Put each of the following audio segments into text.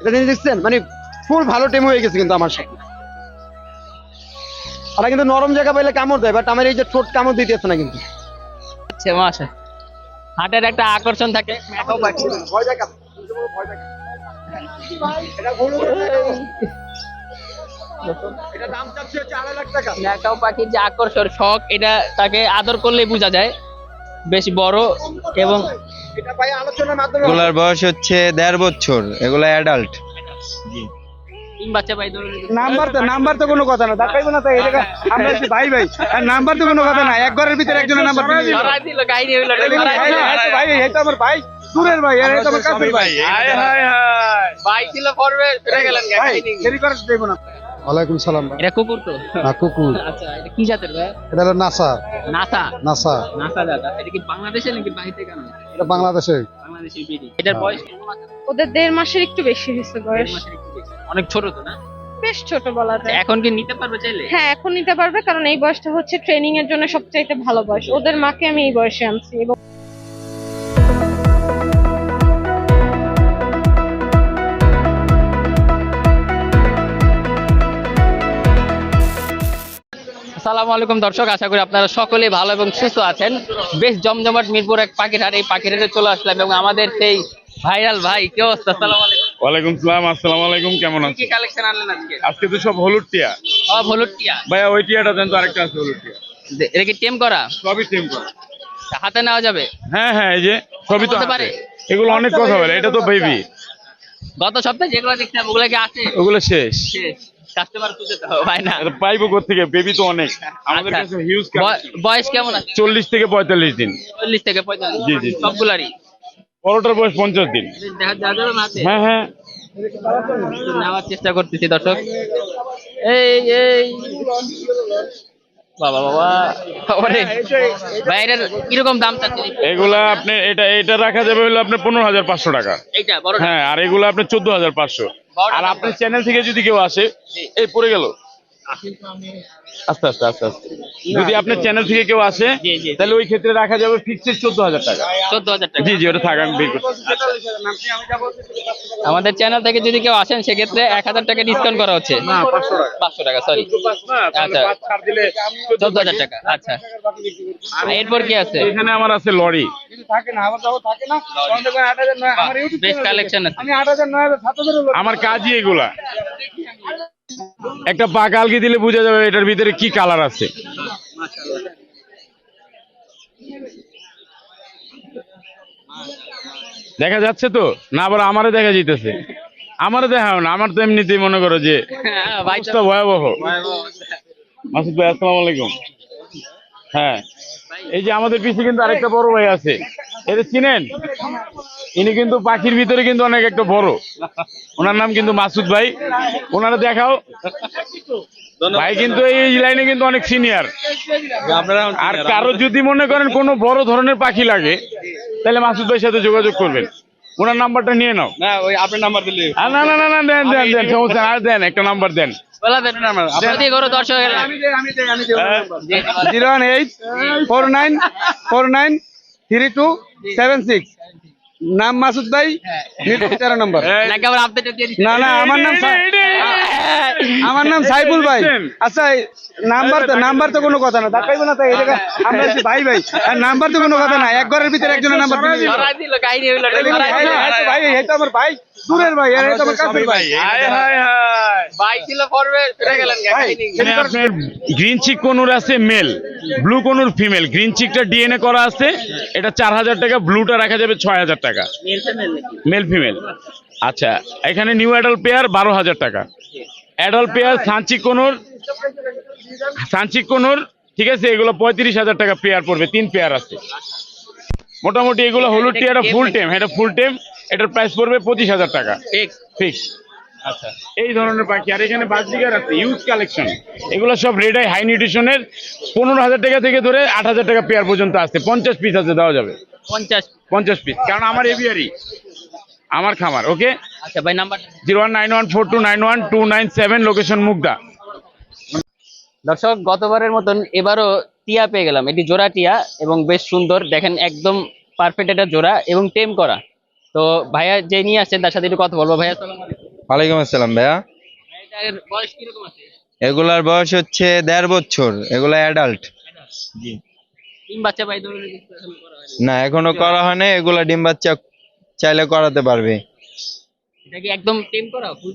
এটা জিনিস দেখছেন? মানে ফুল ভালো টেম হয়ে গেছে কিন্তু আমার সাথে ওরা কিন্তু নরম জায়গা পাইলে কামড় দেয় বাট আমার এই যে ঠোঁট কামড় দিতেছে না কিন্তু। আচ্ছা মাসে হাটের একটা আকর্ষণ থাকে। ভয় দেখা এটা ম্যাকাও পাখির যে আকর্ষণ শখ এটা তাকে আদর করলেই বোঝা যায়। বেশ বড় এবং এটা ভাই আলোচনার মাধ্যমে এগুলার বয়স হচ্ছে দেড় বছর এগুলা অ্যাডাল্ট তিন বাচ্চা পাই নাম্বার তো নাম্বার তো কোনো কথা না দেখাইবো না তাই এই আমরা ভাই ভাই। আর নাম্বার তো কোনো কথা না এক ঘরের ভিতরে একজনের নাম্বার দিল। কাহিনী হইল ভাই এই তো আমার ভাই দূরের ভাই এই তো আমার কাছের ভাই। ভাই ছিল পড়বে ফিরে গেলেন ভাই দেরি করে দেবো না। ওয়ালাইকুম সালাম। এটা কুকুর তো? না কুকুর। আচ্ছা এটা কি জাতের ভাই? এটা হলো নাসা। নাসা? নাসা। নাসা জাত। এটা কি বাংলাদেশে নাকি বাইরে থেকে আনা? এটা বাংলাদেশে। বাংলাদেশি বিডি এটার বয়স ওদের দেড় মাসের একটু বেশি হয়েছে বয়স। অনেক ছোট তো না? বেশ ছোট বলা যায়। এখন কি নিতে পারবে চাইলে? হ্যাঁ এখন নিতে পারবে কারণ এই বয়সটা হচ্ছে ট্রেনিং এর জন্য সবচাইতে ভালো বয়স। ওদের মাকে আমি এই বয়সে আনছি। এবং আসসালামু আলাইকুম দর্শক আশা করি আপনারা সকলে ভালো এবং সুস্থ আছেন। বেশ জমজমাট মিরপুর এক পাখির হাট এই পাখির হাটে চলে আসলাম এবং আমাদের সেই ভাইরাল ভাই কি অবস্থা? আসসালামু আলাইকুম। ওয়ালাইকুম সালাম আসসালামু আলাইকুম কেমন কি কালেকশন আনলেন আজকে? আজকে তো সব হলুদ টিয়া। সব হলুদ টিয়া? ভাইয়া ওই টিয়াটা দেন তো আরেকটা আছে হলুদ টিয়া। এটা কি টেম করা? সবই টেম করা। হাতে নেওয়া যাবে? হ্যাঁ হ্যাঁ এই যে সবই তো পারে? এগুলো অনেক কথা বলে এটা তো বেবি গত সপ্তাহে যেগুলো ওগুলো কি আছে? ওগুলো শেষ। কাস্টমার খুঁজে তো হয় না? পাইবো থেকে বেবি তো অনেক। আমাদের আচ্ছা। কাছে হিউজ বয়স কেমন আছে? চল্লিশ থেকে পঁয়তাল্লিশ দিন। চল্লিশ থেকে পঁয়তাল্লিশ জি, জি। সবগুলারই? পরোটার বয়স পঞ্চাশ দিন? হ্যাঁ হ্যাঁ। নেওয়ার চেষ্টা করতেছি দর্শক। এই এই। বাবা বাবা। বাবারে ভাই এটার কীরকম দাম এগুলা আপনি এটা এটা রাখা যাবে হলো আপনার পনেরো হাজার পাঁচশো টাকা। এইটা বড় হ্যাঁ আর এগুলো আপনার চোদ্দ হাজার পাঁচশো। আর আপনার চ্যানেল থেকে যদি কেউ আসে এই পড়ে গেল। আস্তে আস্তে আস্তে আস্তে। যদি আপনার চ্যানেল থেকে কেউ আসে। তাহলে ওই ক্ষেত্রে রাখা যাবে ফিক্সড চোদ্দ হাজার টাকা। চোদ্দ হাজার টাকা। জি জি ওটা থাক আমি বের করছি। আমাদের চ্যানেল থেকে যদি কেউ আসেন সেক্ষেত্রে এক হাজার টাকা ডিসকাউন্ট করা হচ্ছে। পাঁচশো টাকা। সরি আচ্ছা। চোদ্দ হাজার টাকা আচ্ছা। এরপর কি আছে? এখানে আমার আছে লরি। আমার কাজই এগুলা। একটা পা কালকে দিলে বোঝা যাবে এটার ভিতরে কি কালার আছে। দেখা যাচ্ছে তো? না আবার আমারে দেখা যাইতেছে। আমারে দেখাও না। আমার তো এমনিতেই মনে করো যে ভয়াবহ। মাসুদ ভাই, আসসালামু আলাইকুম। হ্যাঁ। এই যে আমাদের পিছিয়ে কিন্তু আরেকটা বড় ভাই আছে। এটা চিনেন? ইনি কিন্তু পাখির ভিতরে কিন্তু অনেক একটা বড়। ওনার নাম কিন্তু মাসুদ ভাই। ওনারা দেখাও। ভাই কিন্তু এই লাইনে কিন্তু অনেক সিনিয়র আর কারও যদি মনে করেন কোনো বড় ধরনের পাখি লাগে তাহলে মাসুদ ভাইয়ের সাথে যোগাযোগ করবেন। ওনার নাম্বারটা নিয়ে নাও। না ওই আপনার নাম্বার দিলে। আর না না না না দেন দেন দেন সমস্যা আর দেন একটা নাম্বার দেন। হ্যাঁ? Zero one eight four nine four nine three two seven six. নাম মাসুদ ভাই তেরো নম্বর। দিয়ে দিচ্ছি না না আমার নাম আমার নাম সাইফুল ভাই। আচ্ছা নাম্বার তো নাম্বার তো কোনো কথা না দেখাইবো না তাই এই আমরা ভাই ভাই। আর নাম্বার তো কোনো কথা না এক ঘরের ভিতরে একজনের নাম্বার ভাই এই তো আমার ভাই। দূরের ভাই আর এই তো আমার কাছের ভাই। হায় হায় হায় ভাই ছিল পড়বে ফিরে গেলেন কাহিনী। গ্রিন চিক কনুর আছে male. Blue conure female green চিকটা DNA করা আছে এটা চার হাজার টাকা ব্লুটা রাখা যাবে ছয় হাজার টাকা। মেল ফিমেল আচ্ছা এখানে নিউ অ্যাডাল্ট পেয়ার বারো হাজার টাকা। অ্যাডাল্ট পেয়ার সানচি কনুর সানচি কনুর ঠিক আছে এগুলো পঁয়ত্রিশ হাজার টাকা পেয়ার পড়বে তিন পেয়ার আছে। মোটামুটি এগুলো হলুদ টি টিয়াটা ফুল টেম এটা ফুল টেম এটার প্রাইস পড়বে পঁচিশ হাজার টাকা। ঠিক ফিক্স এই ধরনের পাখি আর এখানে বাসডিগার আছে ইউজ কালেকশন এগুলো সব রেড আই হাই নিউট্রিশনের পনেরো হাজার টাকা থেকে ধরে আট হাজার টাকা পেয়ার পর্যন্ত আসছে। পঞ্চাশ পিস আছে দেওয়া যাবে। পঞ্চাশ পঞ্চাশ পিস কারণ আমার এভিয়ারি আমার খামার ওকে আচ্ছা ভাই number zero one nine one four two nine one two nine seven location Mugda. দর্শক গতবারের মতন এবারও টিয়া পেয়ে গেলাম। এটি জোড়া টিয়া এবং বেশ সুন্দর। দেখেন একদম পারফেক্ট একটা জোড়া এবং টেম করা। তো ভাইয়া যে নিয়ে আসছেন তার সাথে একটু কথা বলব। ভাইয়া আসসালামু আলাইকুম। ওয়ালাইকুম আসসালাম ভাইয়া। এগুলার বয়স হচ্ছে দেড় বছর এগুলা অ্যাডাল্ট জি। না এখনও করা হয়নি এগুলা ডিম বাচ্চা চাইলে করাতে পারবে।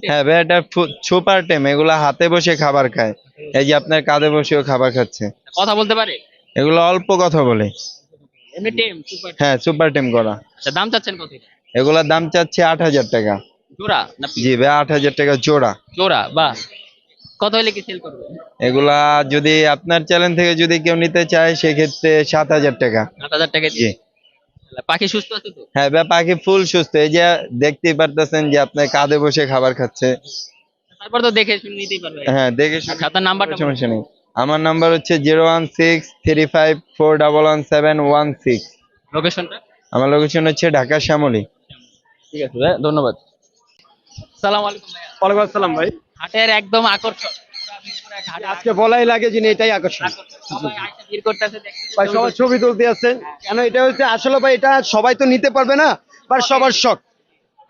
হ্যাঁ ভাই এটা সুপার টেম এগুলা হাতে বসে খাবার খায়। এই যে আপনার কাঁধে বসেও খাবার খাচ্ছে। কথা বলতে পারে? এগুলো অল্প কথা বলে। হ্যাঁ সুপার টেম করা। আচ্ছা দাম চাচ্ছেন কত? এগুলার দাম চাচ্ছে আট হাজার টাকা। জোড়া না জি ভাই আট হাজার টাকা জোড়া। জোড়া বা কত হলে কি সেল করবে এগুলা যদি আপনার চ্যানেল থেকে যদি কেউ নিতে চায় সেক্ষেত্রে সাত হাজার টাকা। আট হাজার টাকা জি। দিয়ে পাখি সুস্থ আছে তো? হ্যাঁ ভাই পাখি ফুল সুস্থ। এই যে দেখতেই পারতেছেন যে আপনার কাঁধে বসে খাবার খাচ্ছে। তারপর তো দেখে শুনে নিতেই পারবে। হ্যাঁ দেখে শুনে আচ্ছা আপনার নাম্বারটা সমস্যা নেই। আমার নাম্বার হচ্ছে zero one six three five four double one seven one six. লোকেশনটা আমার লোকেশন হচ্ছে ঢাকা শ্যামলী ঠিক আছে ভাই ধন্যবাদ। সালাম আলাইকুম ওয়ালাইকুম আসসালাম ভাই। হাটের একদম আকর্ষণ। পুরা মিরপুর এক হাট আজকে বলাই লাগে যে এটাই আকর্ষণ। সবাই আইসা ভিড় করতেছে দেখতেছে ভাই সবাই ছবি তুলতে আসছেন কেন এটা হচ্ছে আসলে ভাই এটা সবাই তো নিতে পারবে না বা সবার শখ।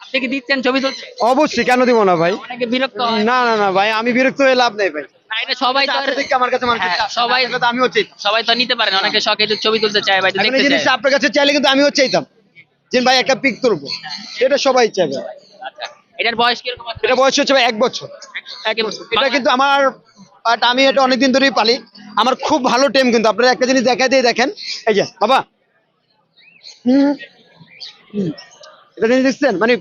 আপনি কি দিচ্ছেন ছবি তুলতে? অবশ্যই কেন দিব না ভাই? বিরক্ত না না না ভাই আমি বিরক্ত হয়ে লাভ নেই ভাই। সবাই তো আমার কাছে হ্যাঁ, সবাই সবাই আমিও চাইতাম। সবাই তো নিতে পারে না অনেকে শখে ছবি তুলতে চায় ভাই দেখতে চায়। আপনার কাছে চাইলে কিন্তু আমিও চাইতাম। যে ভাই একটা পিক তুলবো। এটা সবাই চাইবে। এটার বয়স কীরকম আছে? এটা বয়স হচ্ছে ভাই এক বছর। এক বছর। এটা কিন্তু আমার বাট আমি এটা অনেকদিন ধরেই পালি। আমার খুব ভালো টেম কিন্তু। আপনারা একটা জিনিস দেখাই দিয়ে দেখেন। এই যে বাবা। এটা জিনিস দেখছেন? মানে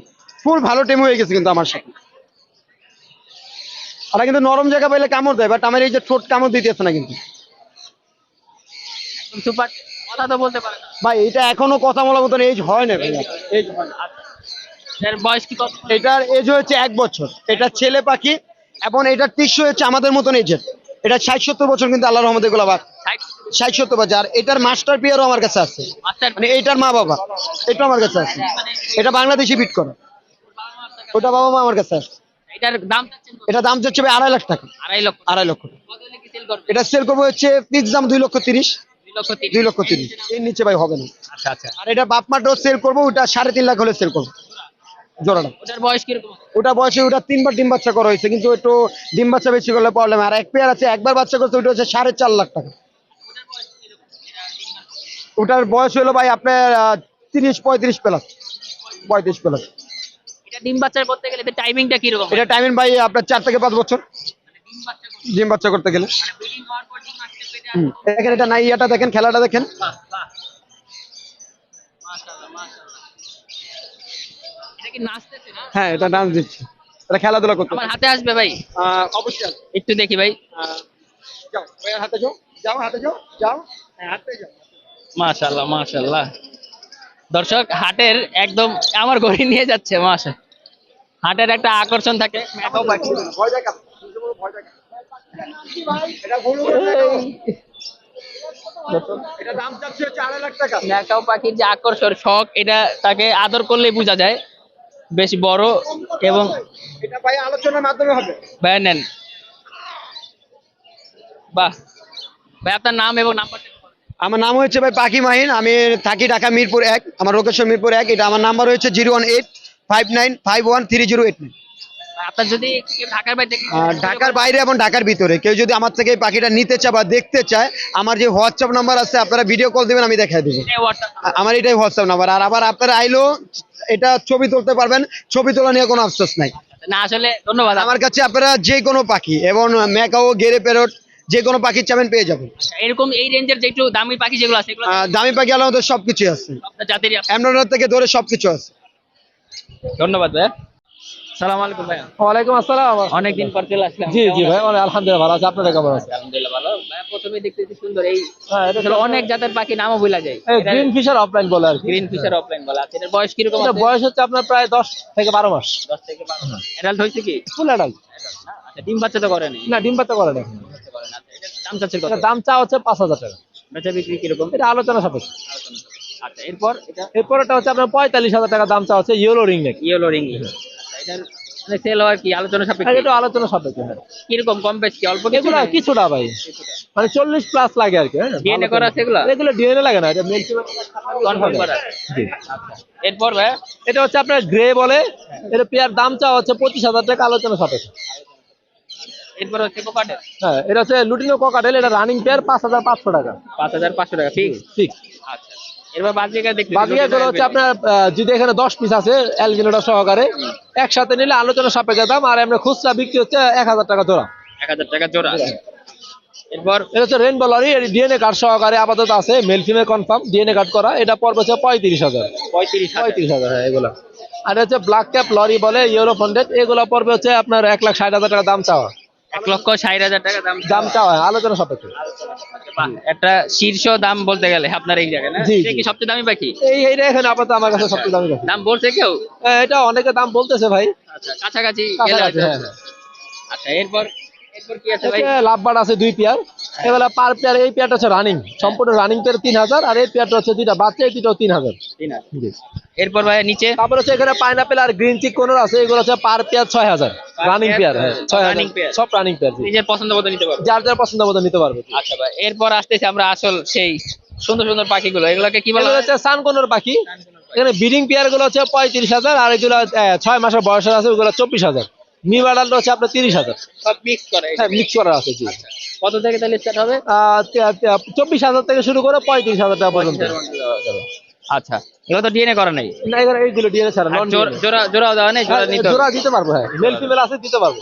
ফুল ভালো টেম হয়ে গেছে কিন্তু আমার সাথে। কিন্তু নরম জায়গা পাইলে কামড় দেয় বাট আমার এই যে ঠোঁট কামড় দিতেছে না কিন্তু। সুপার কথা তো বলতে পারে ভাই এটা এখনও কথা বলার মতন এজ হয় না এজ হয় না। এটার বয়স কি কত? এটার এজ হচ্ছে এক বছর। এটা ছেলে পাখি এবং এটার টিস্যু হচ্ছে আমাদের মতন এজের এটা ষাট সত্তর বছর কিন্তু আল্লাহ রহমতে গুলো বাদ ষাট? সত্তর বছর। আর এটার মাস্টার পিয়ারও আমার কাছে আছে। মানে এইটার মা বাবা। এটা আমার কাছে আছে। এটা বাংলাদেশি বিট করে। ওটা বাবা মা আমার কাছে আছে। এটার দাম? এটা দাম যাচ্ছে ভাই আড়াই লাখ টাকা। আড়াই লক্ষ। আড়াই লক্ষ। এটা সেল করব হচ্ছে পিক্স দাম দুই লক্ষ তিরিশ। দুই লক্ষ তিরিশ। দুই লক্ষ তিরিশ। এর নিচে ভাই হবে না। আচ্ছা আচ্ছা। আর এটা বাপ মাটাও সেল করব ওটা সাড়ে তিন লাখ হলে সেল করব। জোড়াটা ওটার বয়স কীরকম? ওটা বয়সে ওটা তিনবার ডিম বাচ্চা করা হয়েছে কিন্তু একটু ডিম বাচ্চা বেশি করলে প্রবলেম আর এক পেয়ার আছে একবার বাচ্চা করছে ওটা হচ্ছে সাড়ে চার লাখ টাকা। ওটার বয়স হলো ভাই আপনার তিরিশ পঁয়ত্রিশ প্লাস। পঁয়ত্রিশ প্লাস। এটা ডিম বাচ্চা করতে গেলে টাইমিংটা কীরকম? এটা টাইমিং ভাই আপনার চার থেকে পাঁচ বছর। ডিম বাচ্চা করতে ডিম বাচ্চা করতে গেলে। আসতে দেখেন এটা নাইয়াটা দেখেন খেলাটা দেখেন বাহ বাহ মাশাআল্লাহ মাশাআল্লাহ এটা কি নাচতেছে না? হ্যাঁ এটা ডান্স দিচ্ছে। এটা খেলাধুলা করতে আমার হাতে আসবে ভাই। অবশ্যই একটু দেখি ভাই। যাও ভাইয়ার হাতে যাও যাও হাতে যাও যাও। হ্যাঁ হাতে যাও। মাশাআল্লাহ মাশাআল্লাহ। দর্শক হাটের একদম আমার ঘড়ি নিয়ে যাচ্ছে মাশা হাটের একটা আকর্ষণ থাকে। ম্যাকাও পাখির যে আকর্ষণ শখ এটা তাকে আদর করলেই বোঝা যায়। বেশ বড় এবং এটা ভাই আলোচনার মাধ্যমে হবে। ভাই নেন। বাহ। ভাই আপনার নাম এবং নাম্বারটা আমার নাম হচ্ছে ভাই পাখি মাহিন। আমি থাকি ঢাকা মিরপুর এক আমার লোকেশন মিরপুর এক। এটা আমার নাম্বার হচ্ছে zero one eight five nine five one three zero eight nine আপনার যদি ঢাকার বাইরে ঢাকার বাইরে এবং ঢাকার ভিতরে কেউ যদি আমার থেকে এই পাখিটা নিতে চায় বা দেখতে চায় আমার যে হোয়াটসঅ্যাপ নাম্বার আছে আপনারা ভিডিও কল দিবেন আমি দেখাই দেবো। আমার এটাই হোয়াটসঅ্যাপ নাম্বার আর আবার আপনারা আইলেও এটা ছবি তুলতে পারবেন ছবি তোলা নিয়ে কোনো আফসোস নাই। না আসলে ধন্যবাদ। আমার কাছে আপনারা যে কোনো পাখি এবং ম্যাকাও গেরে প্যারট যে কোনো পাখির চাবেন পেয়ে যাবেন। এরকম এই রেঞ্জের যে একটু দামি পাখি যেগুলো আছে দামি পাখি আলাদা সবকিছু আছে। আপনার থেকে ধরে সবকিছু আছে। ধন্যবাদ ভাই সালাম আলাইকুম ভাই ওয়ালাইকুম আসসালাম। অনেকদিন পর চলে আসলাম। জি জি ভাই আলহামদুলিল্লাহ ভালো আছে। আপনারা কেমন আছেন? আলহামদুলিল্লাহ ভালো। ভাই প্রথমে দেখতেছি সুন্দর এই হ্যাঁ আসলে অনেক জাতের পাখি নামও ভুলা যায় গ্রিন ফিশার অফলাইন বলে আর গ্রিন ফিশার অফলাইন বলা। আছে এটার বয়স কীরকম আছে? বয়স হচ্ছে আপনার প্রায় দশ থেকে বারো মাস। 10 থেকে 12 অ্যাডাল্ট হয়েছে কি? ফুল অ্যাডাল্ট আচ্ছা ডিম বাচ্চা তো করেনি না ডিম করে বাচ্চা করে না। আচ্ছা, দাম চাচ্ছে কত? দাম চা হচ্ছে পাঁচ হাজার টাকা। বেচা বিক্রি কীরকম? এটা আলোচনা সাপেক্ষ। আচ্ছা এরপর এটা? এরপর এটা হচ্ছে আপনার পঁয়তাল্লিশ হাজার টাকা দাম চা হচ্ছে yellow ring neck yellow ring আচ্ছা সেল হওয়ার কি আলোচনা আর সাপেক্ষে একটু আলোচনা সাপেক্ষে হ্যাঁ। কীরকম কম বেশ কি? অল্প কিছু কিছুটা ভাই। মানে চল্লিশ প্লাস লাগে আর কি হ্যাঁ। ডিএনএ করা আছে এগুলো? এগুলো ডিএনএ লাগে না এটা মেল কনফার্ম করা জি। এরপর ভাই? এটা হচ্ছে আপনার গ্রে বলে এটা পেয়ার দাম হচ্ছে পঁচিশ হাজার টাকা আলোচনা সাপেক্ষে। এরপর হচ্ছে হ্যাঁ এটা হচ্ছে লুটিনো ককাটেল এটা রানিং পেয়ার পাঁচ হাজার পাঁচশো টাকা। পাঁচ হাজার পাঁচশো টাকা ফিক্স ফিক্স আচ্ছা এরপর বাজিকা গুলো হচ্ছে আপনার যদি এখানে দশ পিস আছে অ্যালবিনোটা সহকারে একসাথে নিলে আলোচনা সাপেক্ষে দাম আর আমরা খুচরা বিক্রি হচ্ছে এক হাজার টাকা জোড়া। এক হাজার টাকা জোড়া। এরপর এটা হচ্ছে রেনবো লরি ডিএনএ কার্ড সহকারে আপাতত আছে male female confirm DNA card করা এটা পড়বে হচ্ছে পঁয়ত্রিশ হাজার। পঁয়ত্রিশ হাজার। পঁয়ত্রিশ হাজার হ্যাঁ এগুলো। আর হচ্ছে ব্ল্যাক ক্যাপ লরি বলে ইউরো ফন্ডেড এগুলো পড়বে হচ্ছে আপনার এক লাখ ষাট হাজার টাকা দাম চাওয়া। এক লক্ষ ষাট হাজার টাকা দাম দাম চাওয়া আলোচনা সাপেক্ষে। বাহ, একটা শীর্ষ দাম বলতে গেলে আপনার এই জায়গায় না? জি, এটা কি সবচেয়ে দামি পাখি এই এইটা এখানে আপাতত আমার কাছে সবচেয়ে দামি দাম বলছে কেউ? এটা অনেকে দাম বলতেছে ভাই। আচ্ছা কাছাকাছি গেলে কাছাকাছি, হয়তো- হ্যাঁ, হ্যাঁ। আচ্ছা এরপর এরপর কি আছে ভাই? লাভবার আছে দুই পেয়ার। এগুলা পার পেয়ার এই পেয়ারটা হচ্ছে রানিং সম্পূর্ণ রানিং পেয়ার তিন হাজার আর এই পেয়ারটা হচ্ছে দুইটা বাচ্চা এই দুটো তিন হাজার। তিন। এরপর ভাই নিচে। তারপর হচ্ছে এখানে পাইনাপেল আর গ্রিন চিক কোনোর আছে এগুলো হচ্ছে পার পেয়ার ছয় হাজার রানিং পেয়ার ছয় running pair। সব রানিং পেয়ার নিজের পছন্দ মতো নিতে পারব। যার যার পছন্দ মতো নিতে পারবে আচ্ছা ভাই এরপর আসতেছি আমরা আসল সেই সুন্দর সুন্দর পাখিগুলো। এগুলোকে কি বলা? হচ্ছে সানকোনোর পাখি। এখানে ব্রিডিং পেয়ারগুলো হচ্ছে পঁয়ত্রিশ হাজার আর এগুলো ছয় মাসের বয়সের আছে ওগুলো চব্বিশ হাজার মিবাডালটা হচ্ছে আপনার তিরিশ হাজার সব মিক্স করে হ্যাঁ মিক্স করা আছে জি। কত থেকে তাহলে স্টার্ট হবে? চব্বিশ হাজার থেকে শুরু করে পঁয়ত্রিশ হাজার টাকা পর্যন্ত। আচ্ছা এগুলো তো ডিএনএ করা নাই। না এখানে এইগুলো ডিএনএ ছাড়া নন জোড়া জোড়া- দেওয়া নেই জোড়া নিতে জোড়া দিতে পারব হ্যাঁ মেল ফিমেল আছে দিতে পারব।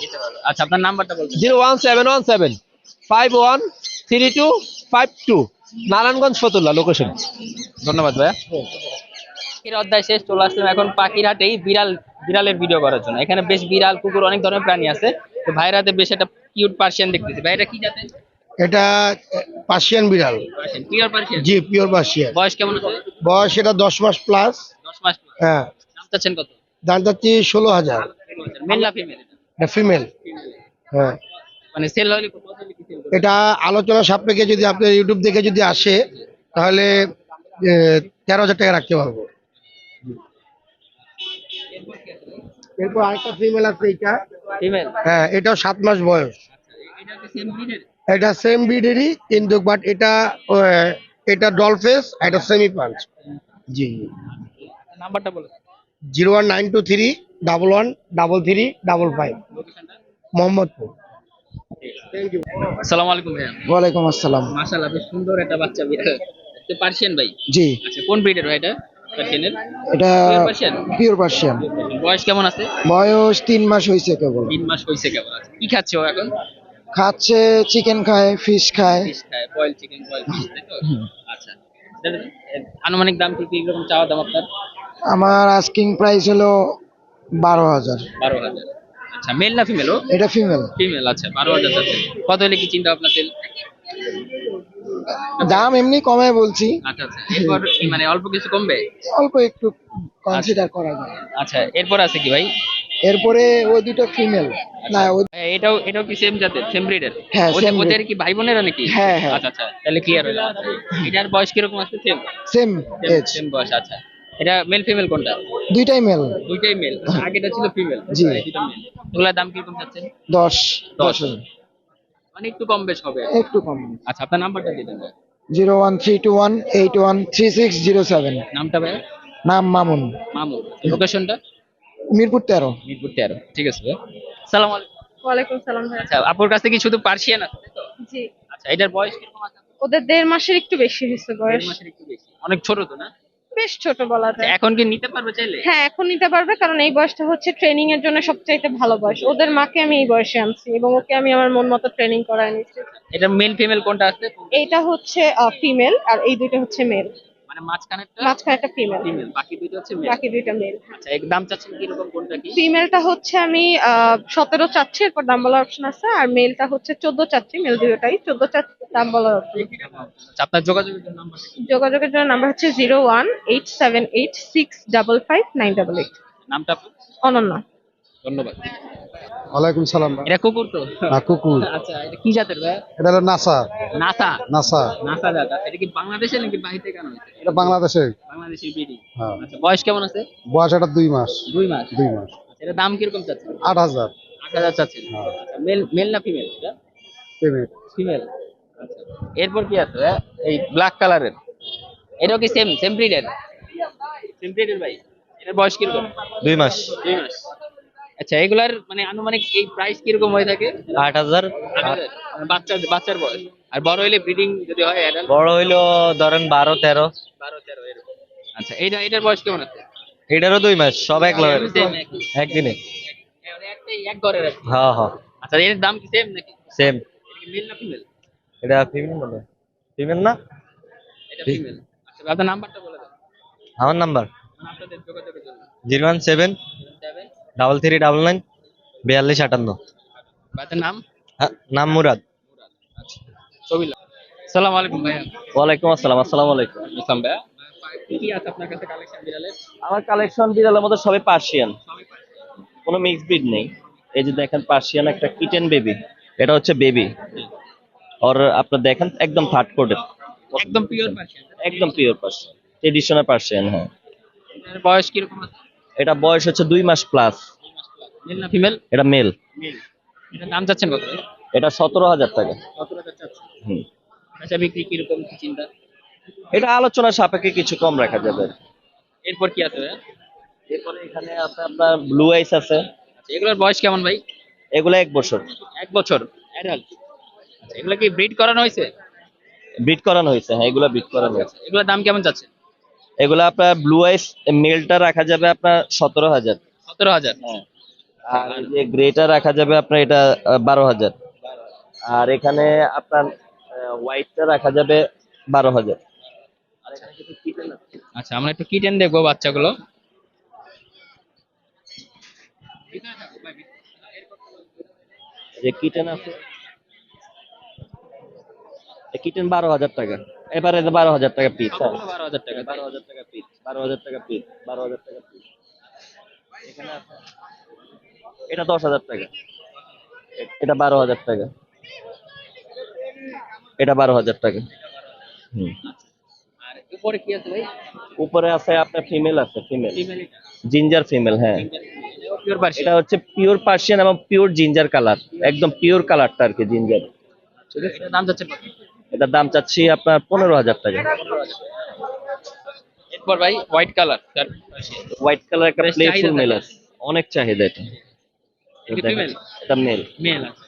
আচ্ছা আপনার নাম্বারটা five two Narayanganj Fatullah location ধন্যবাদ ভাইয়া। পাখির অধ্যায় শেষ চলে আসলাম এখন পাখির হাটেই বিড়াল বিড়ালের ভিডিও করার জন্য। এখানে বেশ বিড়াল কুকুর অনেক ধরনের প্রাণী আছে। তো ভাইয়ের হাতে বেশ একটা কিউট পার্সিয়ান দেখতেছি। ভাইরা কি জাতের? এটা পার্সিয়ান বিড়াল। জি পিওর পার্সিয়ান বয়স কেমন বয়স এটা দশ মাস প্লাস হ্যাঁ। দাম চাচ্ছেন কত? দাম যাচ্ছি ষোলো হাজার। মেল না ফিমেল হ্যাঁ। মানে সেল হলে এটা আলোচনা সাপেক্ষে যদি আপনার ইউটিউব দেখে যদি আসে তাহলে তেরো হাজার টাকা রাখতে পারব। এরপর আরেকটা ফিমেল আছে এটা ফিমেল হ্যাঁ এটাও সাত মাস বয়স। এটা কি সেম ব্রিডের এটা সেম ব্রিডেরই কিন্তু বাট এটা এটা ডলফেস এটা সেমি পাঞ্চ জি। নাম্বারটা বলো। Zero one nine two three double one double three double five Mohammadpur. আসসালামু আলাইকুম ভাইয়া। ওয়ালাইকুম আসসালাম। মাশাআল্লাহ বেশ সুন্দর একটা বাচ্চা বিড়াল তো পার্সিয়ান ভাই? জি। আচ্ছা কোন ব্রিডের ভাই এটা? পার্সিয়ানের এটা পিওর পার্সিয়ান বয়স কেমন আছে? বয়স তিন মাস হয়েছে কেবল। তিন মাস হয়েছে কেমন কি খাচ্ছে ও এখন? খাচ্ছে চিকেন খায় ফিশ খায়। ফিশ খায় বয়েল চিকেন বয়েল ফিশ তাই তো? আচ্ছা। আনুমানিক দাম কি কীরকম চাওয়া দাম আপনার? আমার আস্কিং প্রাইস হলো বারো হাজার। বারো হাজার। আচ্ছা মেল না ফিমেল এটা ফিমেল ফিমেল আচ্ছা বারো হাজার আছে কত হলে কি চিন্তা আপনার তেল? দাম এমনি কমে বলছি। আচ্ছা আচ্ছা। এরপর মানে অল্প কিছু কমবে? অল্প একটু কনসিডার করা যায়। আচ্ছা এরপর আছে কি ভাই? এরপরে ওই দুটো ফিমেল না ওই এটাও এটাও কি সেম জাতের? সেম ব্রিডের হ্যাঁ। ওদের কি ভাই বোনেরা নাকি? হ্যাঁ, হ্যাঁ। আচ্ছা আচ্ছা তাহলে ক্লিয়ার হলো এটার বয়স কীরকম আছে সেম সেম এজ সেম বয়স আচ্ছা। এটা মেল ফিমেল কোনটা? দুইটাই মেল দুইটাই মেল আগেটা ছিল ফিমেল জি। ওগুলোর দাম কীরকম দশ। দশ। দশ। মানে একটু কম বেশ হবে। একটু কম। আচ্ছা আপনার নাম্বারটা দিয়ে দেন। Zero one three two one eight one three six zero seven. নামটা ভাই? নাম মামুন। মামুন। লোকেশনটা? মিরপুর তেরো। মিরপুর তেরো ঠিক আছে ভাই। সালাম আলাইকুম। সালাম আচ্ছা আপুর কাছ থেকে শুধু পার্সিয়ান আছে জি। আচ্ছা এটার বয়স কীরকম আছে ওদের দেড় মাসের একটু বেশি হয়েছে দেড় বয়স। মাসের একটু বেশি। অনেক ছোট তো না? বেশ ছোট বলা যায়। এখন কি নিতে পারবে চাইলে? হ্যাঁ এখন নিতে পারবে কারণ এই বয়সটা হচ্ছে ট্রেনিং এর জন্য সবচাইতে ভালো বয়স। ওদের মাকে আমি এই বয়সে আনছি এবং ওকে আমি আমার মন মতো ট্রেনিং করায় নিচ্ছি এটা মেল ফিমেল কোনটা আছে এইটা হচ্ছে ফিমেল আর এই দুইটা হচ্ছে মেল মানে মাঝখানেরটা মাঝখানে একটা ফিমেল ফিমেল বাকি দুটো হচ্ছে মেল বাকি দুইটা মেল আচ্ছা এক দাম চাচ্ছেন কীরকম কোনটা কি? ফিমেলটা হচ্ছে আমি সতেরো চাচ্ছি এরপর দাম বলার অপশন আছে। আর মেলটা হচ্ছে চোদ্দ চাচ্ছি মেল দুটোটাই চোদ্দ চাচ্ছি দাম বলার অপশন আচ্ছা, আপনার যোগাযোগের জন্য নাম্বার যোগাযোগের জন্য নাম্বার হচ্ছে zero one eight seven eight six double five nine double eight নামটা আপনার? অনন্য। ধন্যবাদ। ওয়ালাইকুম সালাম। এটা কুকুর তো? কুকুর। আচ্ছা এটা কি জাতের ভাই? এটা হলো নাসা। নাসা? নাসা। নাসা জাত। আচ্ছা, এটা কি বাংলাদেশে নাকি আনা হয়েছে? এটা বাংলাদেশে। বাংলাদেশের বিডি হ্যাঁ। আচ্ছা বয়স কেমন আছে? বয়স এটা দুই মাস। দুই মাস? দুই মাস। আচ্ছা এটা দাম কীরকম চাচ্ছেন? আট হাজার। আট হাজার চাচ্ছেন। মেল মেল না ফিমেল পেমেন্ট ফিমেল। আচ্ছা এরপর কি আছে? এই ব্ল্যাক কালারের। এটাও কি সেম সেম ব্রিডের? সেম ব্রিডের ভাই। এটার বয়স কীরকম? দুই মাস। দুই মাস। আচ্ছা এগুলার মানে আনুমানিক এই প্রাইস কীরকম হয়ে থাকে? আট হাজার? মানে বাচ্চা বাচ্চার বয়স। আর বড় হইলে ব্রিডিং যদি হয় অ্যাডাল্ট বড় হইল ধরেন বারো তেরো। বারো তেরো এরকম। আচ্ছা এইটা এটার বয়স কেমন আছে? এটারও দুই মাস সব এক লগে একদিনে। মানে এক ঘরের হ্যাঁ হ্যাঁ। আচ্ছা এর দাম কি সেম নাকি? সেম মেল না ফিমেল এটা ফিমেল মনে ফিমেল না? এটা ফিমেল আচ্ছা আপনার নাম্বারটা বলে দেন। আমার নাম্বার? আপনাদের যোগাযোগের জন্য। Zero one seven seven double three double nine বিয়াল্লিশ আটান্ন। নাম? হ্যাঁ, নাম মুরাদ। ছবি সালাম আলাইকুম ভাইয়া। ওয়ালাইকুম আসসালাম আসসালামু আলাইকুম। ইসলাম ভাইয়া। কি কি আছে আপনার কাছে কালেকশন বিড়ালের? আমার কালেকশন বিড়ালের মধ্যে সবই পার্সিয়ান কোনো মিক্স ব্রিড নেই। এই যে দেখেন পার্সিয়ান একটা কিটেন বেবি এটা হচ্ছে বেবি দেখেন একদম থার্ড কোডের একদম পিওর পার্সিয়ান একদম পিওর পার্সিয়ান ট্রেডিশনাল পার্সিয়ান হ্যাঁ। বয়স কীরকম আছে? এটা বয়স হচ্ছে দুই মাস প্লাস মেল না ফিমেল এটা মেল মেল দাম চাচ্ছেন কত? এটা সতেরো হাজার টাকা। চাচ্ছেন। হুম। আচ্ছা বিক্রি কীরকম কি চিন্তা? এটা আলোচনার সাপেক্ষে কিছু কম রাখা যাবে। এরপর কি আছে এরপরে এখানে আছে আপনার ব্লু আইস আছে। আচ্ছা এগুলোর বয়স কেমন ভাই? এগুলো এক বছর। এক বছর অ্যাডাল্ট আচ্ছা এগুলো কি ব্রিড করানো হয়েছে? করানো হয়েছে হ্যাঁ এগুলো করানো হয়েছে। এগুলোর দাম কেমন যাচ্ছে? এগুলো আপনার ব্লু আইস মেলটা রাখা যাবে আপনার সতেরো হাজার। সতেরো হাজার। আর যে গ্রেটা রাখা যাবে আপনার এটা বারো হাজার। আর এখানে আপনার হোয়াইটটা রাখা যাবে বারো হাজার। আচ্ছা আমরা একটু কিটেন দেখব বাচ্চাগুলো। যে কিটেন আছে। কিটেন বারো হাজার টাকা। এবারে যে বারো হাজার টাকা পিস হ্যাঁ। বারো হাজার টাকা বারো হাজার টাকা পিস বারো হাজার টাকা পিস বারো হাজার টাকা পিস এখানে আছে। এটা দশ হাজার টাকা। এ- এটা বারো হাজার টাকা। এটা বারো হাজার টাকা। হুম। আর উপরে কি আছে ভাই? উপরে আছে আপনার ফিমেল আছে ফিমেল ফিমেল জিঞ্জার ফিমেল হ্যাঁ। পিওর পার্সিয়ান এটা হচ্ছে পিওর পার্সিয়ান এবং পিওর জিঞ্জার কালার একদম পিওর কালারটা আর কি জিঞ্জার ঠিক আছে দাম যাচ্ছে কত? এটার দাম চাচ্ছি আপনার পনেরো হাজার টাকা। এরপর ভাই হোয়াইট কালার হোয়াইট কালার একটা প্লেফুল মেল আছে। অনেক চাহিদা এটা। এটা দেখেন, female? এটা মেল মেল আছে।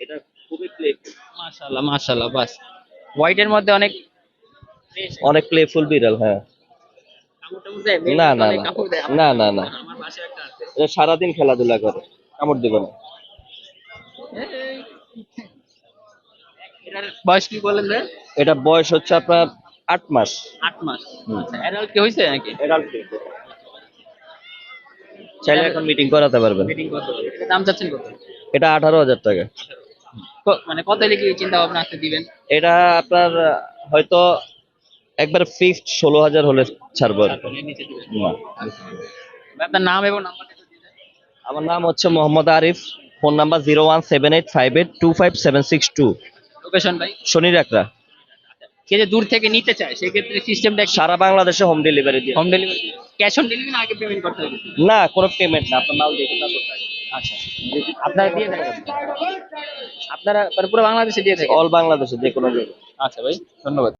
এটা খুবই প্লেফুল মাশাআল্লাহ মাশাআল্লাহ বাস। হোয়াইটের মধ্যে অনেক অনেক প্লেফুল বিড়াল হ্যাঁ। না না না। না সারাদিন খেলাধুলা করে। কামড় দেবে না। এটার বয়স কি বললেন ভাই? এটা বয়স হচ্ছে আপনার আট মাস। আট মাস। আচ্ছা অ্যাডাল্ট কি হয়েছে নাকি? চাইলে এখন মিটিং করাতে পারবেন। মিটিং কত এটার দাম চাচ্ছেন কত? এটা আঠারো হাজার টাকা। মানে কত লিখে চিন্তা ভাবনা আছে দিবেন? এটা আপনার হয়তো একবার ফিক্সড ষোলো হাজার হলে ছাড়বো দিবেন। না। আপনার নাম এবং নাম্বারটা দিয়ে দেন। আমার নাম হচ্ছে Mohammad Arif. Phone number zero one seven eight five eight two five seven six two location ভাই? শনি রাকরা কে যে দূর থেকে নিতে চায় সেক্ষেত্রে সিস্টেমটা সারা বাংলাদেশে হোম ডেলিভারি দিয়ে। Home delivery cash on delivery না আগে পেমেন্ট করতে হবে? না কোনো পেমেন্ট না আপনার মাল দেখে তারপর টাকা। আচ্ছা। আপনারা দিয়ে থাকেন? আপনারা মানে পুরো বাংলাদেশে দিয়ে থাকেন? অল বাংলাদেশে যে কোনো জায়গায়। আচ্ছা ভাই ধন্যবাদ।